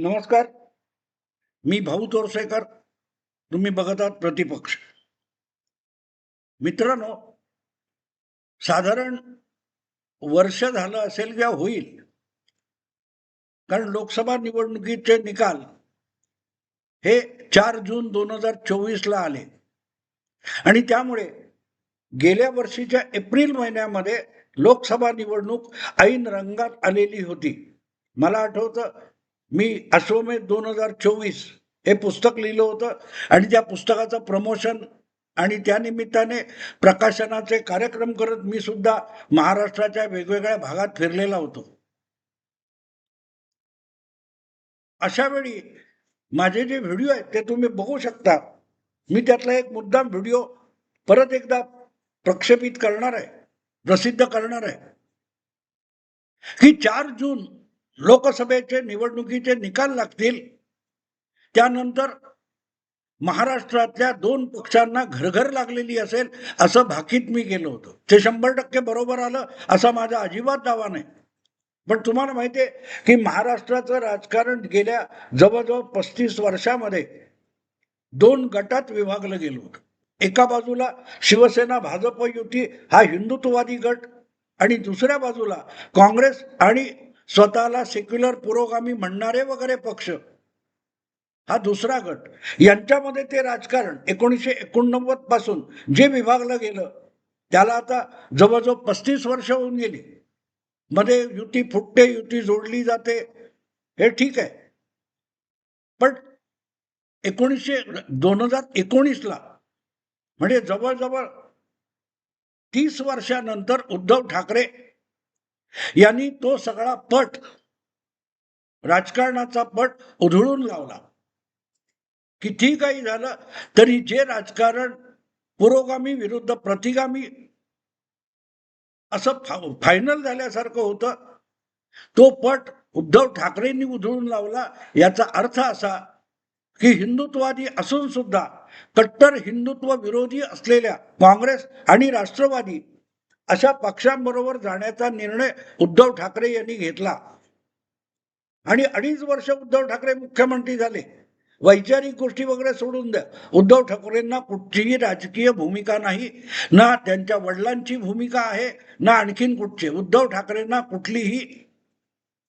नमस्कार. मी भाऊ तोरसेकर. तुम्ही बघत आहात प्रतिपक्ष. मित्रांनो साधारण वर्ष झालं असेल किंवा होईल कारण लोकसभा निवडणुकीचे निकाल हे चार जून दोन हजार चोवीसला आले. आणि त्यामुळे गेल्या वर्षीच्या एप्रिल महिन्यामध्ये लोकसभा निवडणूक ऐन रंगात आलेली होती. मला आठवतं मी अश्वमेध दोन हजार चोवीस हे पुस्तक लिहिलं होतं आणि त्या पुस्तकाचं प्रमोशन आणि त्यानिमित्ताने प्रकाशनाचे कार्यक्रम करत मी सुद्धा महाराष्ट्राच्या वेगवेगळ्या भागात फिरलेला होतो. अशा वेळी माझे जे व्हिडिओ आहेत ते तुम्ही बघू शकता. मी त्यातला एक मुद्दाम व्हिडिओ परत एकदा प्रक्षेपित करणार आहे प्रसिद्ध करणार आहे. की चार जून लोकसभेचे निवडणुकीचे निकाल लागतील. त्यानंतर महाराष्ट्रातल्या दोन पक्षांना घरघर लागलेली असेल असं भाकीत मी गेलो होतो. ते शंभर टक्के बरोबर आलं असा माझा अजिबात दावा नाही. पण तुम्हाला माहिती आहे की महाराष्ट्राचं राजकारण गेल्या जवळजवळ पस्तीस वर्षामध्ये दोन गटात विभागलं गेलं होतं. एका बाजूला शिवसेना भाजप युती हा हिंदुत्ववादी गट आणि दुसऱ्या बाजूला काँग्रेस आणि स्वतःला सेक्युलर पुरोगामी म्हणणारे वगैरे पक्ष. हा दुसरा गट. यांच्यामध्ये ते राजकारण एकोणीसशे एकोणनव्वदपासून जे विभागलं गेलं त्याला आता जवळजवळ पस्तीस वर्ष होऊन गेली. मध्ये युती फुटते युती जोडली जाते हे ठीक आहे. पण एकोणीसशे दोन हजार एकोणीसला म्हणजे जवळजवळ तीस वर्षानंतर उद्धव ठाकरे यांनी तो सगळा पट राजकारणाचा पट उधळून लावला. किती काही झालं तरी जे राजकारण पुरोगामी विरुद्ध प्रतिगामी असं फा- फायनल झाल्यासारखं होतं तो पट उद्धव ठाकरेंनी उधळून लावला. याचा अर्थ असा की हिंदुत्ववादी असून सुद्धा कट्टर हिंदुत्व विरोधी असलेल्या काँग्रेस आणि राष्ट्रवादी अशा पक्षांबरोबर जाण्याचा निर्णय उद्धव ठाकरे यांनी घेतला. आणि अडीच वर्ष उद्धव ठाकरे मुख्यमंत्री झाले. वैचारिक गोष्टी वगैरे सोडून द्या. उद्धव ठाकरेंना कुठचीही राजकीय भूमिका नाही ना त्यांच्या वडिलांची भूमिका आहे ना आणखीन कुठची. उद्धव ठाकरेंना कुठलीही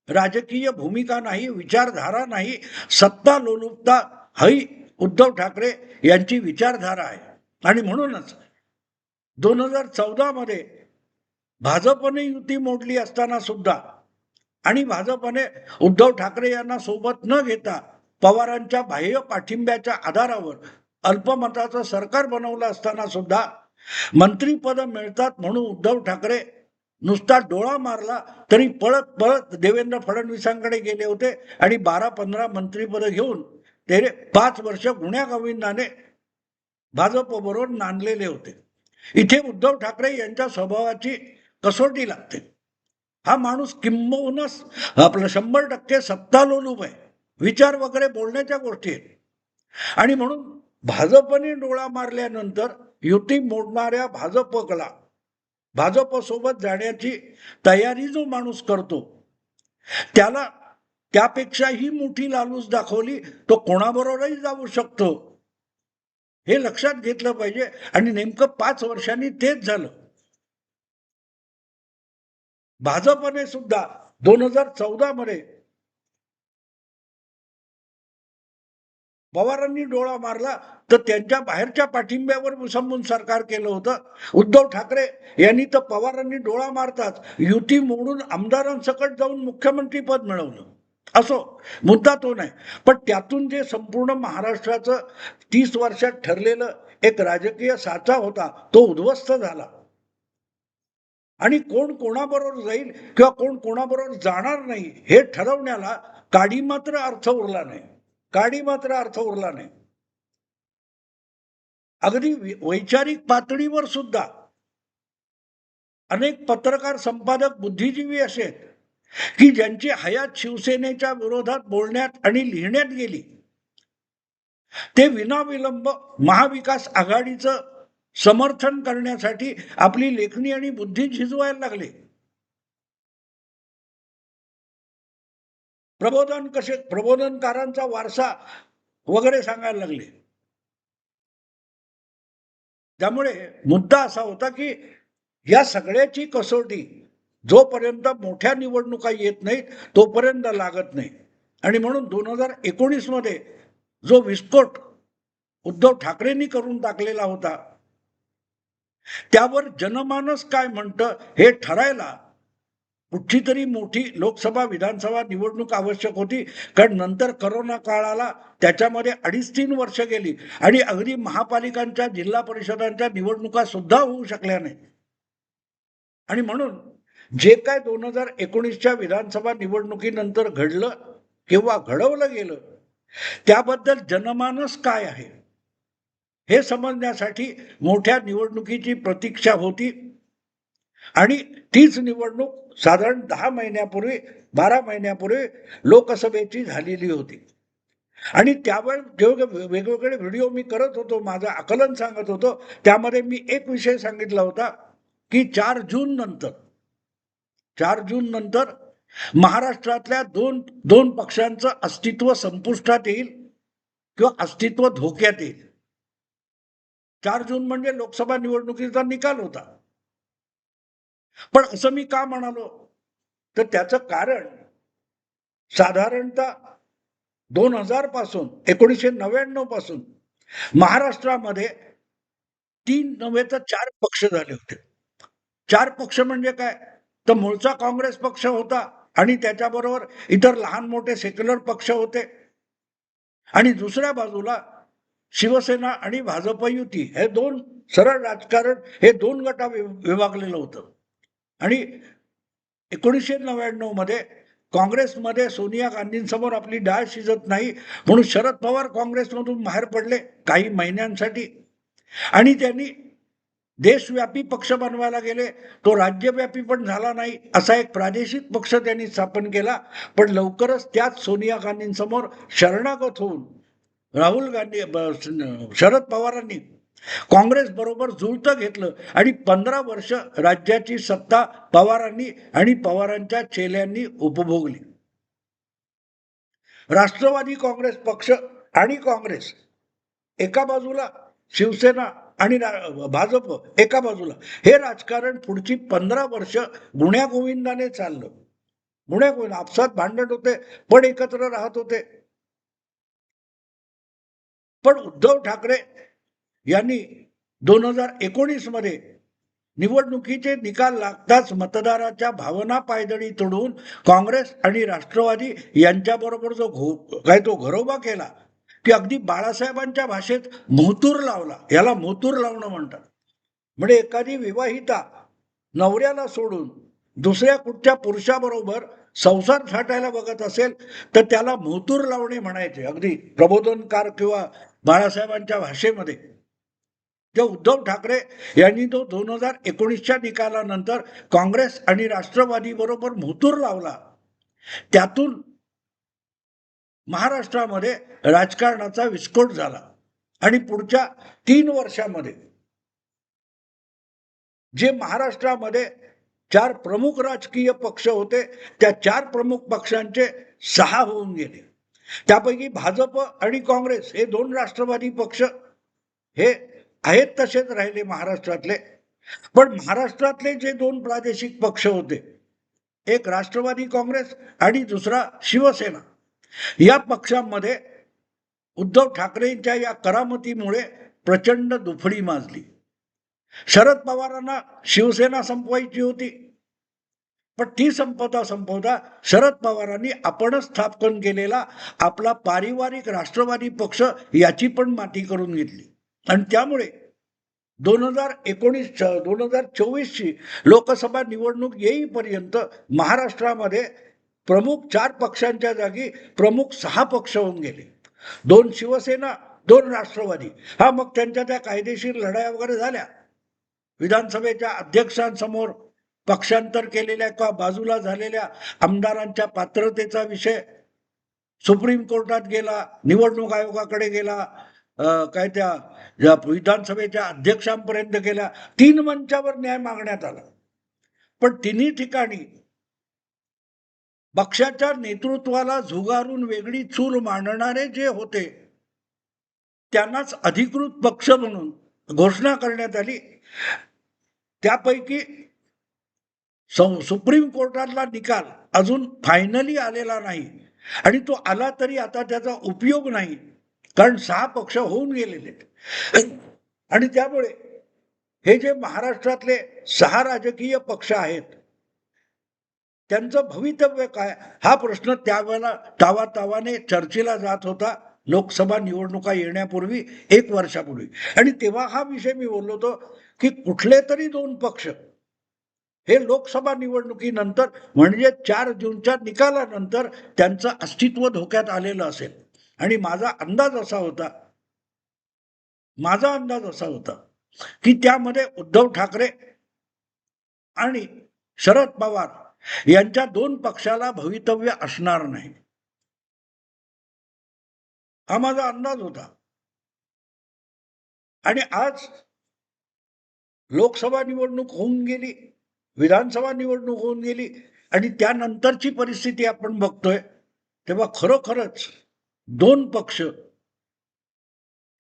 राजकीय भूमिका नाही विचारधारा नाही सत्ता लोलुपता हई उद्धव ठाकरे यांची विचारधारा आहे. आणि म्हणूनच दोन हजार चौदामध्ये भाजपने युती मोडली असताना सुद्धा आणि भाजपने उद्धव ठाकरे यांना सोबत न घेता पवारांच्या बाह्य पाठिंब्याच्या आधारावर अल्पमताचं सरकार बनवलं असताना सुद्धा मंत्रीपद मिळतात म्हणून उद्धव ठाकरे नुसता डोळा मारला तरी पळत पळत देवेंद्र फडणवीसांकडे गेले होते आणि बारा पंधरा मंत्रीपद घेऊन ते पाच वर्ष गुण्या गोविंदाने भाजप बरोबर नांदलेले होते. इथे उद्धव ठाकरे यांच्या स्वभावाची कसोटी लागते. हा माणूस किंबहुनाच आपलं शंभर टक्के सत्तालोलूप आहे. विचार वगैरे बोलण्याच्या गोष्टी आहेत. आणि म्हणून भाजपने डोळा मारल्यानंतर युती मोडणाऱ्या भाजपला भाजपसोबत जाण्याची तयारी जो माणूस करतो त्याला त्यापेक्षाही मोठी लालूच दाखवली तो कोणाबरोबरही जाऊ शकतो. हे लक्षात घेतलं पाहिजे. आणि नेमकं पाच वर्षांनी तेच झालं. भाजपने सुद्धा दोन हजार चौदा मध्ये पवारांनी डोळा मारला तर त्यांच्या बाहेरच्या पाठिंब्यावर मुसंबून सरकार केलं होतं. उद्धव ठाकरे यांनी तर पवारांनी डोळा मारताच युती मोडून आमदारांसकट जाऊन मुख्यमंत्री पद मिळवलं. असो मुद्दा तो नाही. पण त्यातून जे संपूर्ण महाराष्ट्राचं तीस वर्षात ठरलेलं एक राजकीय साचा होता तो उद्ध्वस्त झाला. आणि कोण कोणाबरोबर जाईल किंवा कोण कोणाबरोबर जाणार नाही हे ठरवण्याला काडी मात्र अर्थ उरला नाही. काडी मात्र अर्थ उरला नाही. अगदी वैचारिक पातळीवर सुद्धा अनेक पत्रकार संपादक बुद्धिजीवी असे की ज्यांची हयात शिवसेनेच्या विरोधात बोलण्यात आणि लिहिण्यात गेली ते विनाविलंब महाविकास आघाडीचं समर्थन करण्यासाठी आपली लेखणी आणि बुद्धी झिजवायला लागले. प्रबोधन कसे प्रबोधनकारांचा वारसा वगैरे सांगायला लागले. त्यामुळे मुद्दा असा होता की या सगळ्याची कसोटी जोपर्यंत मोठ्या निवडणुका येत नाहीत तोपर्यंत लागत नाही. आणि म्हणून दोन हजार एकोणीसमध्ये जो विस्फोट उद्धव ठाकरेंनी करून टाकलेला होता त्यावर जनमानस काय म्हणतं हे ठरायला कुठची तरी मोठी लोकसभा विधानसभा निवडणूक आवश्यक होती. कारण नंतर करोना काळाला त्याच्यामध्ये अडीच तीन वर्ष गेली आणि अगदी महापालिकांच्या जिल्हा परिषदांच्या निवडणुका सुद्धा होऊ शकल्या नाही. आणि म्हणून जे काय दोन हजार एकोणीसच्या विधानसभा निवडणुकीनंतर घडलं किंवा घडवलं गेलं त्याबद्दल जनमानस काय आहे? हे समजण्यासाठी मोठ्या निवडणुकीची प्रतीक्षा होती. आणि तीच निवडणूक साधारण दहा महिन्यापूर्वी बारा महिन्यापूर्वी लोकसभेची झालेली होती. आणि त्यावर जेव्हा वेगवेगळे व्हिडिओ मी करत होतो माझं आकलन सांगत होतो त्यामध्ये मी एक विषय सांगितला होता की चार जून नंतर चार जून नंतर महाराष्ट्रातल्या दोन दोन पक्षांचं अस्तित्व संपुष्टात येईल किंवा अस्तित्व धोक्यात येईल. चार जून म्हणजे लोकसभा निवडणुकीचा निकाल होता. पण असं मी का म्हणालो? तर त्याचं कारण साधारणतः दोन हजारपासून एकोणीसशे नव्याण्णवपासून महाराष्ट्रामध्ये तीन नव्हे तर चार पक्ष झाले होते. चार पक्ष म्हणजे काय? तर मूळचा काँग्रेस पक्ष होता आणि त्याच्याबरोबर इतर लहान मोठे सेक्युलर पक्ष होते. आणि दुसऱ्या बाजूला शिवसेना आणि भाजप युती हे दोन सरळ राजकारण हे दोन गटा विभागलेलं होतं. आणि एकोणीसशे नव्याण्णवमध्ये काँग्रेसमध्ये सोनिया गांधींसमोर आपली डाळ शिजत नाही म्हणून शरद पवार काँग्रेसमधून बाहेर पडले काही महिन्यांसाठी. आणि त्यांनी देशव्यापी पक्ष बनवायला गेले. तो राज्यव्यापी पण झाला नाही असा एक प्रादेशिक पक्ष त्यांनी स्थापन केला. पण लवकरच त्याच सोनिया गांधींसमोर शरणागत होऊन राहुल गांधी शरद पवारांनी काँग्रेस बरोबर जुळतं घेतलं आणि पंधरा वर्ष राज्याची सत्ता पवारांनी आणि पवारांच्या चेल्यांनी उपभोगली. राष्ट्रवादी काँग्रेस पक्ष आणि काँग्रेस एका बाजूला शिवसेना आणि भाजप एका बाजूला हे राजकारण पुढची पंधरा वर्ष गुण्यागोविंदाने चाललं. गुण्यागोविंद आपसात भांडण होते पण एकत्र राहत होते. पण उद्धव ठाकरे यांनी दोन हजार एकोणीसमध्ये निवडणुकीचे निकाल लागताच मतदाराच्या भावना पायदळी तोडून काँग्रेस आणि राष्ट्रवादी यांच्याबरोबर जो घो काय तो घरोबा केला की अगदी बाळासाहेबांच्या भाषेत मोहतूर लावला. याला मोहतूर लावणं म्हणतात. म्हणजे एखादी विवाहिता नवऱ्याला सोडून दुसऱ्या कुठच्या पुरुषाबरोबर संसार थाटायला बघत असेल तर त्याला मोहतूर लावणे म्हणायचे. अगदी प्रबोधनकार किंवा बाळासाहेबांच्या भाषेमध्ये. जो उद्धव ठाकरे यांनी तो दोन हजार एकोणीसच्या निकालानंतर काँग्रेस आणि राष्ट्रवादी बरोबर मुतूर लावला. त्यातून महाराष्ट्रामध्ये राजकारणाचा विस्फोट झाला. आणि पुढच्या तीन वर्षामध्ये जे महाराष्ट्रामध्ये चार प्रमुख राजकीय पक्ष होते त्या चार प्रमुख पक्षांचे सहा होऊन गेले. त्यापैकी भाजप आणि काँग्रेस हे दोन राष्ट्रवादी पक्ष हे आहेत तसेच राहिले महाराष्ट्रातले. पण महाराष्ट्रातले जे दोन प्रादेशिक पक्ष होते एक राष्ट्रवादी काँग्रेस आणि दुसरा शिवसेना या पक्षांमध्ये उद्धव ठाकरेंच्या या करामतीमुळे प्रचंड दुफडी माजली. शरद पवारांना शिवसेना संपवायची होती. पण ती संपवता संपवता शरद पवारांनी आपणच स्थापन केलेला आपला पारिवारिक राष्ट्रवादी पक्ष याची पण माती करून घेतली. आणि त्यामुळे दोन हजार एकोणीस दोन हजार चोवीसची लोकसभा निवडणूक येईपर्यंत महाराष्ट्रामध्ये प्रमुख चार पक्षांच्या जागी प्रमुख सहा पक्ष होऊन गेले. दोन शिवसेना दोन राष्ट्रवादी. हा मग त्यांच्या त्या कायदेशीर लढाया वगैरे झाल्या. विधानसभेच्या अध्यक्षांसमोर पक्षांतर केलेल्या किंवा बाजूला झालेल्या आमदारांच्या पात्रतेचा विषय सुप्रीम कोर्टात गेला निवडणूक आयोगाकडे गेला काय त्या विधानसभेच्या अध्यक्षांपर्यंत गेला तीन मंचावर न्याय मागण्यात आला. पण तिन्ही ठिकाणी पक्षाच्या नेतृत्वाला झुगारून वेगळी चूल मांडणारे जे होते त्यांनाच अधिकृत पक्ष म्हणून घोषणा करण्यात आली. त्यापैकी सुप्रीम कोर्टातला निकाल अजून फायनली आलेला नाही. आणि तो आला तरी आता त्याचा उपयोग नाही. कारण सहा पक्ष होऊन गेलेले आहेत. आणि त्यामुळे हे जे महाराष्ट्रातले सहा राजकीय पक्ष आहेत त्यांचं भवितव्य काय? हा प्रश्न त्यावेळेला तावा तावाने चर्चेला जात होता. लोकसभा निवडणुका येण्यापूर्वी एक वर्षापूर्वी. आणि तेव्हा हा विषय मी बोललो होतो की कुठले तरी दोन पक्ष हे लोकसभा निवडणुकीनंतर म्हणजे चार जूनच्या निकालानंतर त्यांचं अस्तित्व धोक्यात आलेलं असेल. आणि माझा अंदाज असा होता माझा अंदाज असा होता की त्यामध्ये उद्धव ठाकरे आणि शरद पवार यांच्या दोन पक्षाला भवितव्य असणार नाही. हा माझा अंदाज होता. आणि आज लोकसभा निवडणूक होऊन गेली विधानसभा निवडणूक होऊन गेली आणि त्यानंतरची परिस्थिती आपण बघतोय तेव्हा खरोखरच दोन पक्ष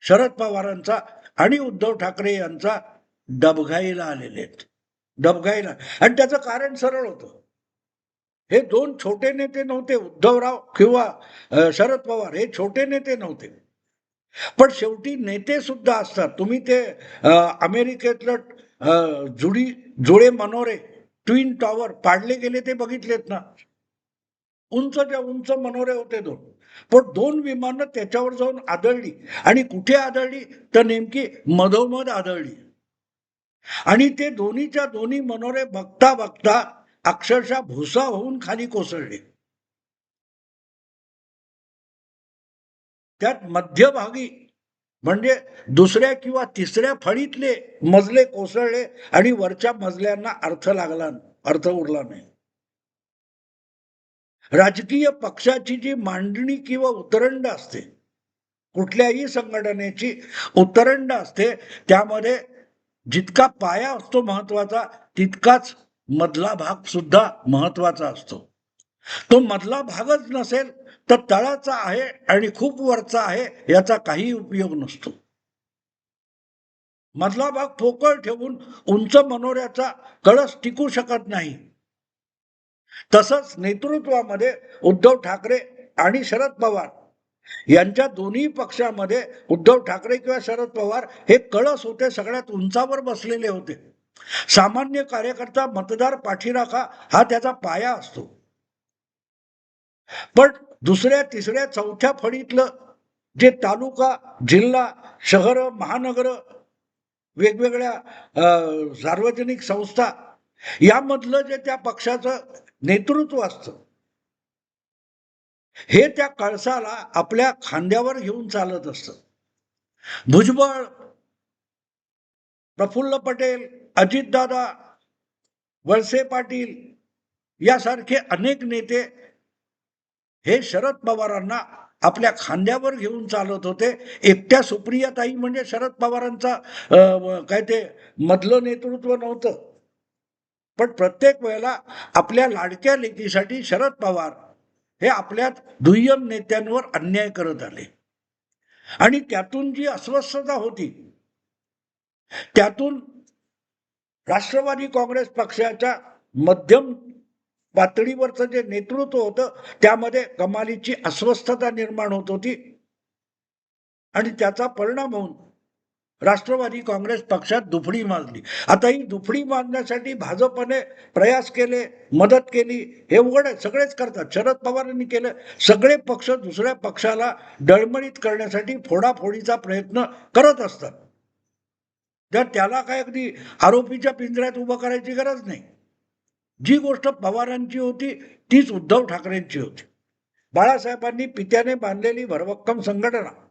शरद पवारांचा आणि उद्धव ठाकरे यांचा डबघाईला आलेले आहेत. डबघाईला. आणि त्याचं कारण सरळ होतं. हे दोन छोटे नेते नव्हते उद्धवराव किंवा शरद पवार हे छोटे नेते नव्हते. पण शेवटी नेते सुद्धा असतात. तुम्ही ते अमेरिकेतलं जुडी जुळे मनोरे ट्विन टॉवर पाडले गेले ते बघितलेत ना. उंचच्या उंच मनोरे होते दोन. पण दोन विमानं त्याच्यावर जाऊन आदळली. आणि कुठे आदळली? तर नेमकी मधोमध आदळली. आणि ते दोन्हीच्या दोन्ही मनोरे बघता बघता अक्षरशः भुसा होऊन खाली कोसळले. त्यात मध्यभागी म्हणजे दुसऱ्या किंवा तिसऱ्या फळीतले मजले कोसळले आणि वरच्या मजल्यांना अर्थ लागला अर्थ उरला नाही. राजकीय पक्षाची जी मांडणी किंवा उतरंड असते कुठल्याही संघटनेची उतरंड असते त्यामध्ये जितका पाया असतो महत्त्वाचा तितकाच मधला भाग सुद्धा महत्त्वाचा असतो. तो मधला भागच नसेल तर तळाचा आहे आणि खूप वरचा आहे याचा काही उपयोग नसतो. मधला भाग पोकळ ठेवून उंच मनोऱ्याचा कळस टिकू शकत नाही. तसंच नेतृत्वामध्ये उद्धव ठाकरे आणि शरद पवार यांच्या दोन्ही पक्षामध्ये उद्धव ठाकरे किंवा शरद पवार हे कळस होते सगळ्यात उंचावर बसलेले होते. सामान्य कार्यकर्ता मतदार पाठीराखा हा त्याचा पाया असतो. पण दुसऱ्या तिसऱ्या चौथ्या फळीतलं जे तालुका जिल्हा शहर महानगर वेगवेगळ्या सार्वजनिक संस्था यामधलं जे त्या पक्षाचं नेतृत्व असतं हे त्या कळसाला आपल्या खांद्यावर घेऊन चालत असतं. भुजबळ प्रफुल्ल पटेल अजितदादा वळसे पाटील यासारखे अनेक नेते हे शरद पवारांना आपल्या खांद्यावर घेऊन चालत होते. एकट्या सुप्रियाताई म्हणजे शरद पवारांचा काय ते मधलं नेतृत्व नव्हतं. पण प्रत्येक वेळेला आपल्या लाडक्या लेकीसाठी शरद पवार हे आपल्या दुय्यम नेत्यांवर अन्याय करत आले. आणि त्यातून जी अस्वस्थता होती त्यातून राष्ट्रवादी काँग्रेस पक्षाच्या मध्यम पातळीवरचं जे नेतृत्व होतं त्यामध्ये कमालीची अस्वस्थता निर्माण होत होती. आणि त्याचा परिणाम होऊन राष्ट्रवादी काँग्रेस पक्षात दुफडी माजली. आता ही दुफडी माजण्यासाठी भाजपने प्रयास केले मदत केली हे उघड सगळेच करतात. शरद पवारांनी केलं सगळे पक्ष दुसऱ्या पक्षाला डळमळीत करण्यासाठी फोडाफोडीचा प्रयत्न करत असतात. तर त्याला काय अगदी आरोपीच्या पिंजऱ्यात उभं करायची गरज नाही. जी गोष्ट पवारांची होती तीच उद्धव ठाकरेंची होती. बाळासाहेबांनी पित्याने बांधलेली भरभक्कम संघटना.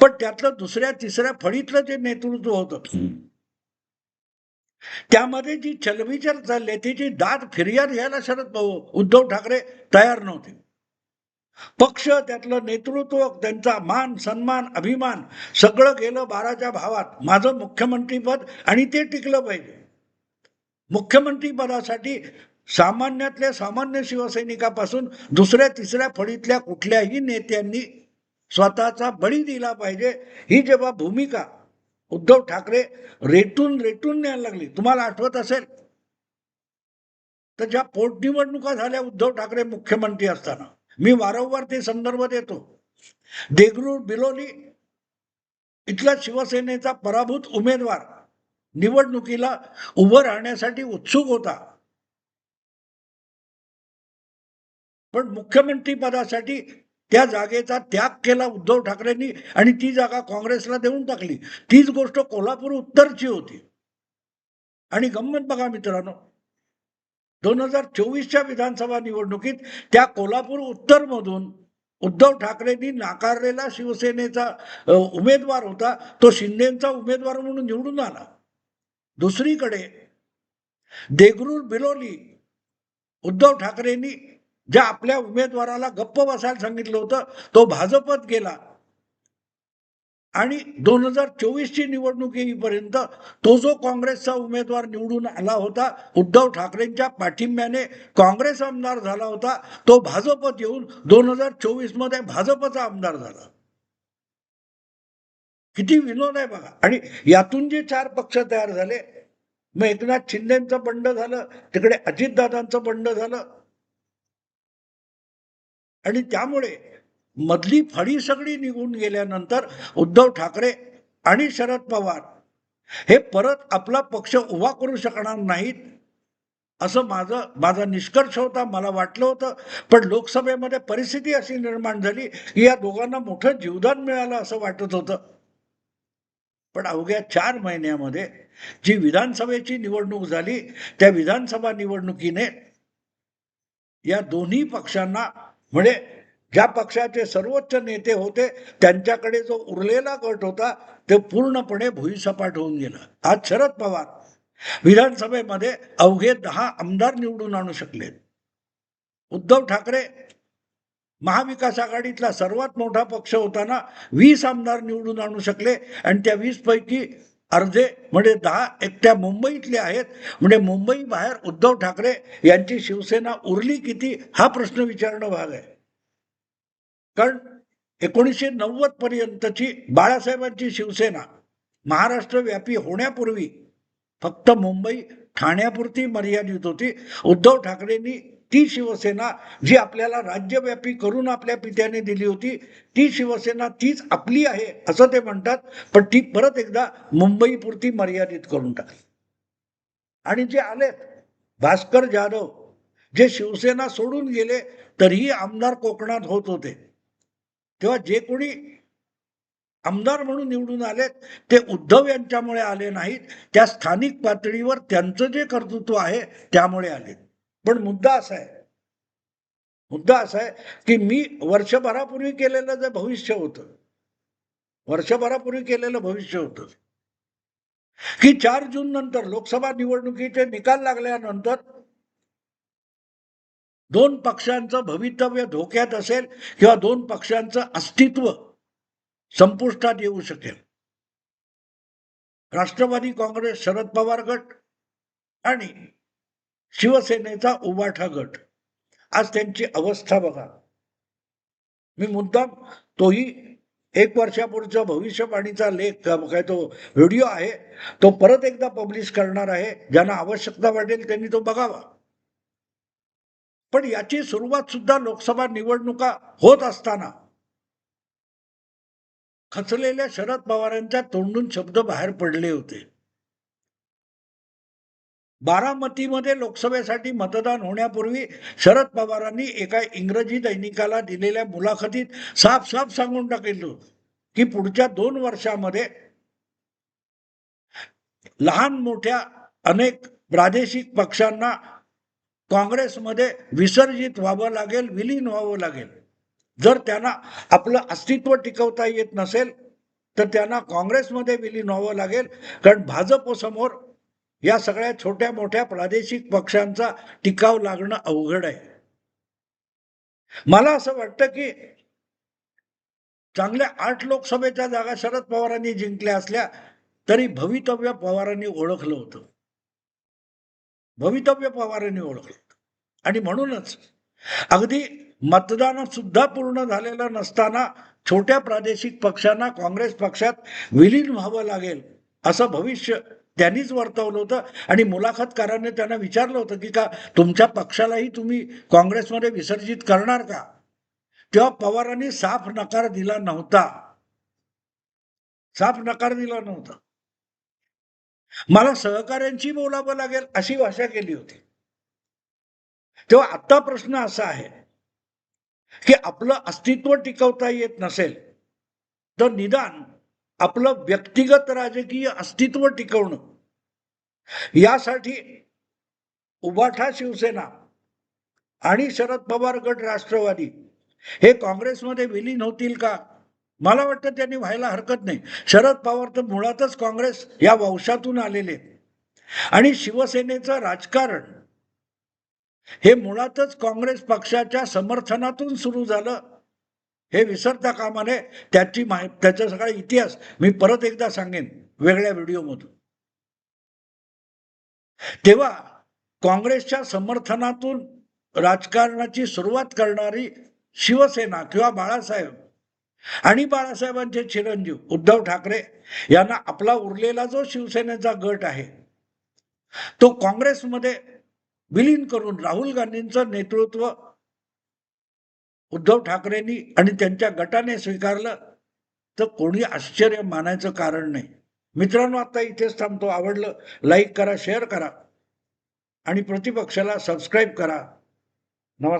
पण त्यातलं दुसऱ्या तिसऱ्या फळीतलं जे नेतृत्व होतं त्यामध्ये जी चलबिचल चालली तिची दाद फिर्याद घ्यायला शरद पव- उद्धव ठाकरे तयार नव्हते. पक्ष त्यातलं नेतृत्व त्यांचा मान सन्मान अभिमान सगळं गेलं बाराच्या भावात. माझं मुख्यमंत्रीपद आणि ते टिकलं पाहिजे. मुख्यमंत्री पदासाठी सामान्यातल्या सामान्य शिवसैनिकापासून दुसऱ्या तिसऱ्या फळीतल्या कुठल्याही नेत्यांनी स्वतःचा बळी दिला पाहिजे. ही जेव्हा भूमिका उद्धव ठाकरे रेटून रेटून न्यायला लागली तुम्हाला आठवत असेल? तर ज्या पोटनिवडणुका झाल्या उद्धव ठाकरे मुख्यमंत्री असताना मी वारंवार ते संदर्भ देतो. देगरूळ बिलोली इथला शिवसेनेचा पराभूत उमेदवार निवडणुकीला उभं राहण्यासाठी उत्सुक होता. पण मुख्यमंत्री पदासाठी त्या जागेचा त्याग केला उद्धव ठाकरेंनी आणि ती जागा काँग्रेसला देऊन टाकली. तीच गोष्ट कोल्हापूर उत्तरची होती. आणि गंमत बघा मित्रांनो दोन हजार चोवीसच्या विधानसभा निवडणुकीत त्या कोल्हापूर उत्तरमधून उद्धव ठाकरेंनी नाकारलेला शिवसेनेचा उमेदवार होता. तो शिंदेचा उमेदवार म्हणून निवडून आला. दुसरीकडे देगरूर बिलोली उद्धव ठाकरेंनी ज्या आपल्या उमेदवाराला गप्प बसायला सांगितलं होतं तो भाजपत गेला. आणि दोन हजार चोवीसची निवडणूक येईपर्यंत तो जो काँग्रेसचा उमेदवार निवडून आला होता उद्धव ठाकरेंच्या पाठिंब्याने काँग्रेस आमदार झाला होता तो भाजपत येऊन दोन हजार चोवीसमध्ये भाजपचा आमदार झाला. किती विनोद आहे बघा. आणि यातून जे चार पक्ष तयार झाले मग एकनाथ शिंदेचं बंड झालं तिकडे अजितदादांचं बंड झालं. आणि त्यामुळे मधली फळी सगळी निघून गेल्यानंतर उद्धव ठाकरे आणि शरद पवार हे परत आपला पक्ष उभा करू शकणार नाहीत असं माझं माझा निष्कर्ष होता मला वाटलं होतं. पण लोकसभेमध्ये परिस्थिती अशी निर्माण झाली की या दोघांना मोठं जीवदान मिळालं असं वाटत होतं. पण अवघ्या चार महिन्यामध्ये जी विधानसभेची निवडणूक झाली त्या विधानसभा निवडणुकीने या दोन्ही पक्षांना म्हणजे ज्या पक्षाचे सर्वोच्च नेते होते त्यांच्याकडे जो उरलेला गट होता ते पूर्णपणे भुईसपाट होऊन गेलं. आज शरद पवार विधानसभेमध्ये अवघे दहा आमदार निवडून आणू शकले उद्धव ठाकरे महाविकास आघाडीतला सर्वात मोठा पक्ष होताना वीस आमदार निवडून आणू शकले. आणि त्या वीस पैकी अर्धे म्हणजे दहा एकट्या मुंबईतले आहेत. म्हणजे मुंबई बाहेर उद्धव ठाकरे यांची शिवसेना उरली किती हा प्रश्न विचारणं भाग आहे. कारण एकोणीसशे नव्वद पर्यंतची बाळासाहेबांची शिवसेना महाराष्ट्र व्यापी होण्यापूर्वी फक्त मुंबई ठाण्यापुरती मर्यादित होती. उद्धव ठाकरेंनी ती शिवसेना जी आपल्याला राज्यव्यापी करून आपल्या पित्याने दिली होती ती शिवसेना तीच आपली आहे असं ते म्हणतात. पण ती परत एकदा मुंबईपुरती मर्यादित करून टाकली. आणि जे आलेत भास्कर जाधव जे शिवसेना सोडून गेले तरीही आमदार कोकणात होत होते. तेव्हा जे कोणी आमदार म्हणून निवडून आलेत ते उद्धव यांच्यामुळे आले नाहीत. त्या स्थानिक पातळीवर त्यांचं जे कर्तृत्व आहे त्यामुळे आलेत. पण मुद्दा असा आहे. मुद्दा असा आहे की मी वर्षभरापूर्वी केलेलं जे भविष्य होतं वर्षभरापूर्वी केलेलं भविष्य होतं. की चार जून नंतर लोकसभा निवडणुकीचे निकाल लागल्यानंतर दोन पक्षांचं भवितव्य धोक्यात असेल किंवा दोन पक्षांचं अस्तित्व संपुष्टात येऊ शकेल. राष्ट्रवादी काँग्रेस शरद पवार गट आणि शिवसेनेचा उबाठा गट. आज त्यांची अवस्था बघा. मी मुद्दाम तोही एक वर्षापूर्वीचा भविष्यवाणीचा लेख काय तो व्हिडिओ आहे तो परत एकदा पब्लिश करणार आहे ज्यांना आवश्यकता वाटेल त्यांनी तो बघावा. पण याची सुरुवात सुद्धा लोकसभा निवडणुका होत असताना. खचलेल्या शरद पवारांच्या तोंडून शब्द बाहेर पडले होते. बारामतीमध्ये लोकसभेसाठी मतदान होण्यापूर्वी शरद पवारांनी एका इंग्रजी दैनिकाला दिलेल्या मुलाखतीत साफ साफ सांगून टाकलेलं की पुढच्या दोन वर्षामध्ये लहान मोठ्या अनेक प्रादेशिक पक्षांना काँग्रेसमध्ये विसर्जित व्हावं लागेल विलीन व्हावं लागेल. जर त्यांना आपलं अस्तित्व टिकवता येत नसेल तर त्यांना काँग्रेसमध्ये विलीन व्हावं लागेल. कारण भाजप समोर या सगळ्या छोट्या मोठ्या प्रादेशिक पक्षांचा टिकाव लागणं अवघड आहे. मला असं वाटतं की चांगल्या आठ लोकसभेच्या जागा शरद पवारांनी जिंकल्या असल्या तरी भवितव्य पवारांनी ओळखलं होतं. भवितव्य पवारांनी ओळखलं आणि म्हणूनच अगदी मतदान सुद्धा पूर्ण झालेलं नसताना छोट्या प्रादेशिक पक्षांना काँग्रेस पक्षात विलीन व्हावं लागेल असं भविष्य त्यांनीच वर्तवलं होतं. आणि मुलाखतकाराने त्यांना विचारलं होतं की का तुमच्या पक्षालाही तुम्ही काँग्रेसमध्ये विसर्जित करणार का? तेव्हा पवारांनी साफ नकार दिला नव्हता. साफ नकार दिला नव्हता. मला सहकाऱ्यांशी बोलावं लागेल अशी भाषा केली होती. तेव्हा आता प्रश्न असा आहे की आपलं अस्तित्व टिकवता येत नसेल तर निदान आपलं व्यक्तिगत राजकीय अस्तित्व टिकवणं. यासाठी उबाठा शिवसेना आणि शरद पवार गट राष्ट्रवादी हे काँग्रेसमध्ये विलीन होतील का? मला वाटतं त्यांनी व्हायला हरकत नाही. शरद पवार तर मुळातच काँग्रेस या वंशातून आलेले आहेत. आणि शिवसेनेचं राजकारण हे मुळातच काँग्रेस पक्षाच्या समर्थनातून सुरू झालं. हे विसरता कामा नये त्याची माहिती त्याचा सगळा इतिहास मी परत एकदा सांगेन वेगळ्या व्हिडिओमधून. तेव्हा काँग्रेसच्या समर्थनातून राजकारणाची सुरुवात करणारी शिवसेना किंवा बाळासाहेब आणि बाळासाहेबांचे चिरंजीव उद्धव ठाकरे यांना आपला उरलेला जो शिवसेनेचा गट आहे तो काँग्रेसमध्ये विलीन करून राहुल गांधींचं नेतृत्व उद्धव ठाकरेंनी आणि त्यांच्या गटाने स्वीकारलं तर कोणी आश्चर्य मानायचं कारण नाही. मित्रांनो आता इथेच थांबतो. आवडलं लाईक करा शेअर करा आणि प्रतिपक्षाला सबस्क्राईब करा. नमस्कार.